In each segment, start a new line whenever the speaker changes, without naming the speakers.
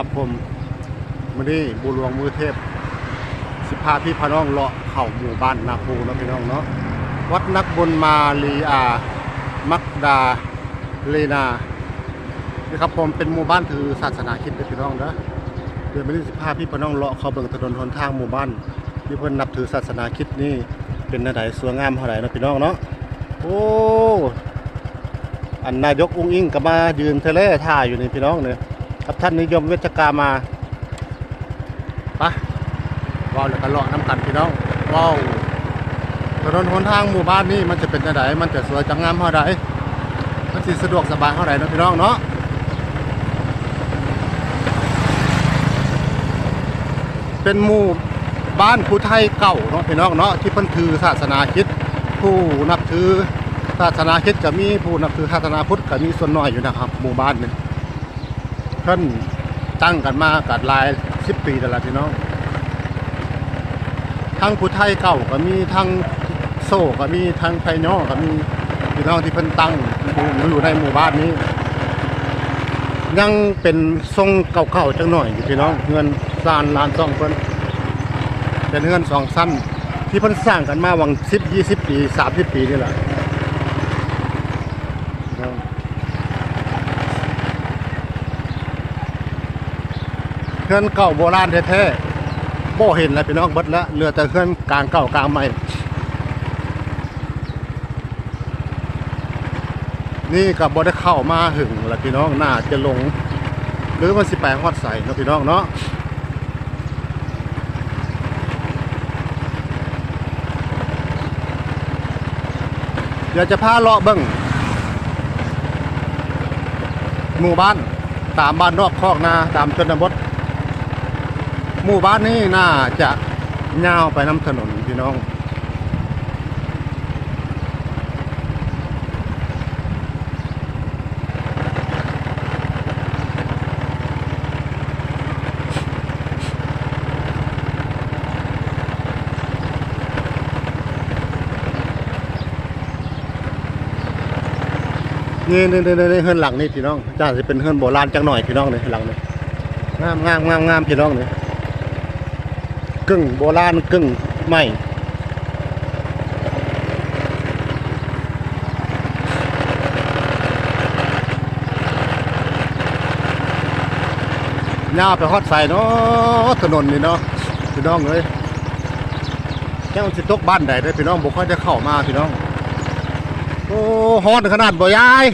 ครับผมมื่อนี้บุหลวงมือเทพ สิพาพี่พน้องเลาะเข่าหมู่บ้านนาภูเนาะพี่น้องเนาะวัดนักบุญมาลีอา มักดาเลนานี่ครับผมเป็นหมู่บ้านถือศาสนาคริดพี่น้องนะเดี๋ยวมื่อนี้สิพาพี่พน้องเลาะเข้าเบิ่งถนนหนทางหมู่บ้านที่เพิ่อนนับถือศาสนาคริดนี่เป็นอะไรสวยงามเท่าไหร่นะพี่น้องเนาะโอ้อันนายกอุ้งอิงก็มายืนเทเลท่าอยู่นี่พี่น้องเนี่ย ครับท่านนิยมเวชกามาไปว้าวแล้วก็เลาะน้ำกันพี่น้องว้าวถนนหนทางหมู่บ้านนี่มันจะเป็นจังไดมันจะสวยจังงามเท่าใดมันสิสะดวกสบายเท่าใดนะพี่น้องเนาะเป็นหมู่บ้านผู้ไทยเก่าเนาะพี่น้องเนาะที่เพิ่นถือศาสนาคิดผู้นับถือศาสนาคิดก็มีผู้นับถือศาสนาพุทธก็มีส่วนน้อยอยู่นะครับ หมู่บ้านนี่ พิ่นตั้งกันมากัหลาย10ปีแล้วล่ะพี่น้องทั้งผู้ไทยเก่าก็มีทั้งโซ่ก็มีทั้งไทยนอก็มีพี่น้องที่เพิ่นตั้งอยู่ในหมู่บ้านนี้ ยังเป็นทรงเก่าๆจังหน่อยอยู่พี่น้องเงินซานลานซองเพิ่นเป็นเงินสองสั้นที่เพิ่นสร้างกันมาวัง10 20ปี30ปีนี่แหละ เงินเก่าโบราณแท้ๆบ่เห็นแล้วพี่น้องเบิดแล้วเหลือแต่เครื่องกลางเก่ากลางใหม่ นี่ก็บ่ได้เข้ามาหึงแล้วพี่น้องน่าจะลง หรือมันสิไปฮอดใส่เนาะพี่น้องเนาะเดี๋ยวจะพาเลาะเบิ่งหมู่บ้านตามบ้านนอกคอกนาตามชนบท หมู่บ้านนี้น่าจะยาวไปน้ำถนนพี่น้อง นี่นี่นี่นี่เฮือนหลังนี่พี่น้องจ้าจะเป็นเฮือนโบราณจังหน่อยพี่น้องนี่หลังนี่งามงามงามงามพี่น้องนี่ กึ่งโบราณกึ่งใหม่ยาวไปฮอดใส่เนาะถนนนี่เนาะพี่น้องเอ้ยแค่มันสิตกบ้านใดเด้พี่น้องบ่ค่อยได้เข้ามาพี่น้อง โอ้ฮอดขนาดบ่ยาย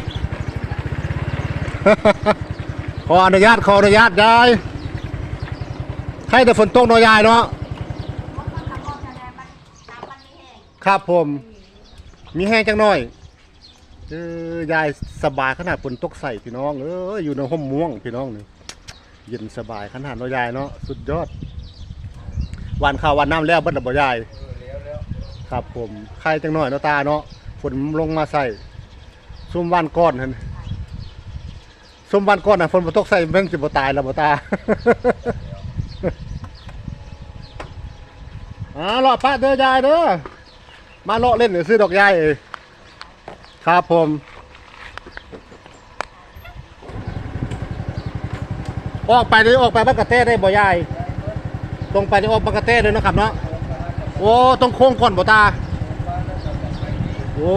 ขออนุญาตขออนุญาตยายให้แต่ฝนตกเนาะยายเนาะ ครับผม มีแห้งจังหน่อยเออยายสบายขนาดฝนตกใส่พี่น้องเอออยู่ในห้มม่วงพี่น้องนี่เย็นสบายขนาดเนายายเนาะสุดยอดวันข้าววันน้ำแล้วเบิ้ลบ่ยายครับผมใครจังหน่อยเนาะตาเนาะฝนลงมาใส่ซุ่มวันก้อนหั่นซุ่มวันก้อนน่ะฝนบ่ตกใส่แม่งสิบ่ตายแล้วบ่ตาอ่าเลาะปะเด้อยายเด้อ มาเลาะเล่นหรือซื้อดอกยายเอยครับผมออกไปนี่ออกไปบ้านกะเต้ได้บ่ยายตรงไปนี่ออกบ้านกะเต้เลยนะครับเนาะโอ้ต้องโค้งก่อนบ่ตาโอ้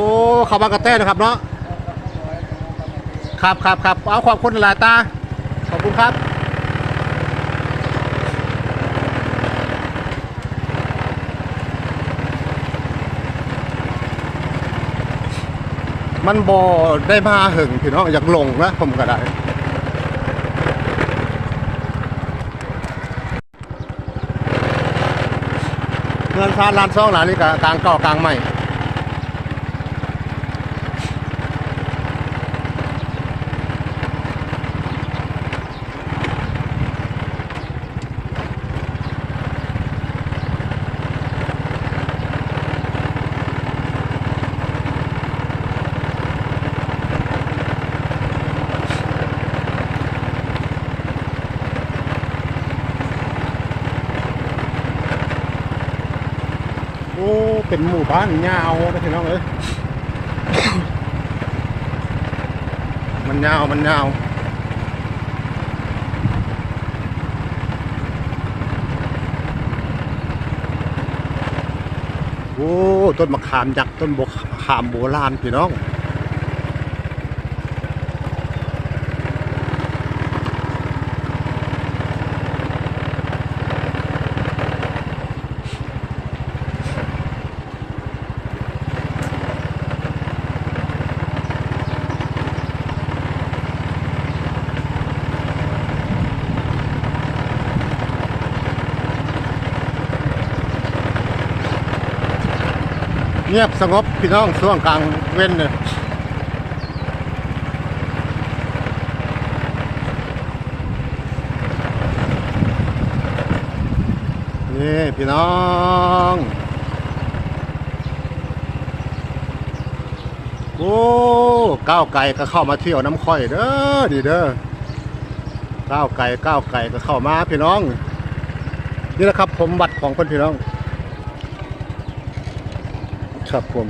ข้าบ้านกะเต้นะครับเนาะครับครับครับเอาขอบคุณหลายตาขอบคุณครับ มันบอได้มาหึงพี่น้องอยากลงนะผมก็ได้เงินซานลานซองหลานนี่กกลางเก่ากลางใหม่ โอ้ เป็นหมู่บ้านยาวไปถึงน้องเลย มันยาว มันยาวโอ้ ต้นมะขามยักษ์ต้นบกขามโบราณพี่น้อง เงียบสงบพี่น้องช่วงกลางเว้นเนี่ยนี่พี่น้องโอ้ก้าวไก่ก็เข้ามาเที่ยวน้ำค่อยเด้อดีเด้อก้าวไก่ก้าวไก่ก็เข้ามาพี่น้อง นี่แหละครับผมบัตรของเพื่อนพี่น้อง ครับผม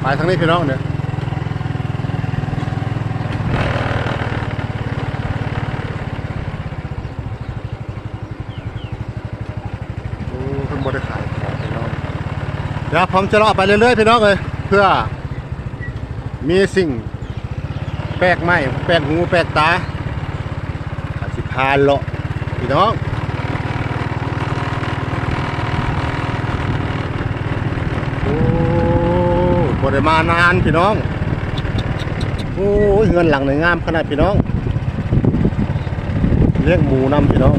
ไปทางนี้พี่น้องเนี่ยโอ้เพิ่งบริขายของพี่น้องเดี๋ยวผมจะเลาะไปเรื่อยๆพี่น้องเลยเพื่อมีสิ่งแปลกใหม่แปลกหูแปลกตาอาสิพาเลาะพี่น้อง โอ้ บริมานานพี่น้อง โอ้ยเงินหลังหนึ่งงามขนาดพี่น้อง เลี้ยงหมูนำพี่น้อง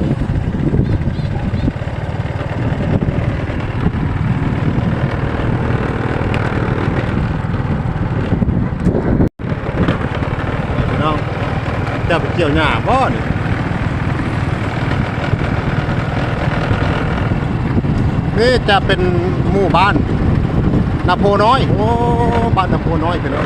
พี่น้องจะไปเกี่ยวหญ้าบ่นี่นี่จะเป็นหมู่บ้าน นาโพน้อย โอ้บ้านนาโพน้อยไปแล้ว